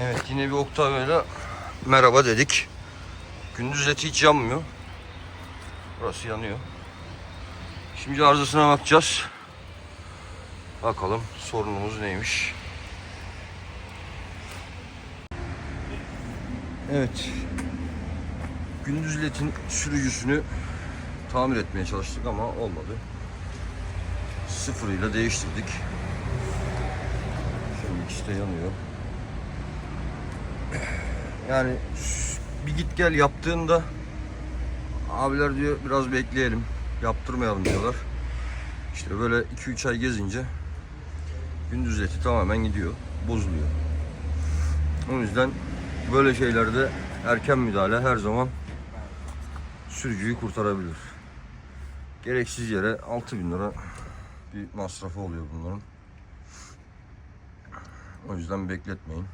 Evet yine bir Octavia'yla merhaba dedik. Gündüz eti hiç yanmıyor. Burası yanıyor. Şimdi arızasına bakacağız. Bakalım sorunumuz neymiş. Evet. Gündüz ledin sürücüsünü tamir etmeye çalıştık ama olmadı. Sıfırıyla değiştirdik. Şimdi ikisi de yanıyor. Yani bir git gel yaptığında abiler diyor biraz bekleyelim. Yaptırmayalım diyorlar. İşte böyle 2-3 ay gezince gündüz eti tamamen gidiyor. Bozuluyor. O yüzden böyle şeylerde erken müdahale her zaman sürücüyü kurtarabilir. Gereksiz yere 6000 lira bir masrafı oluyor bunların. O yüzden bekletmeyin.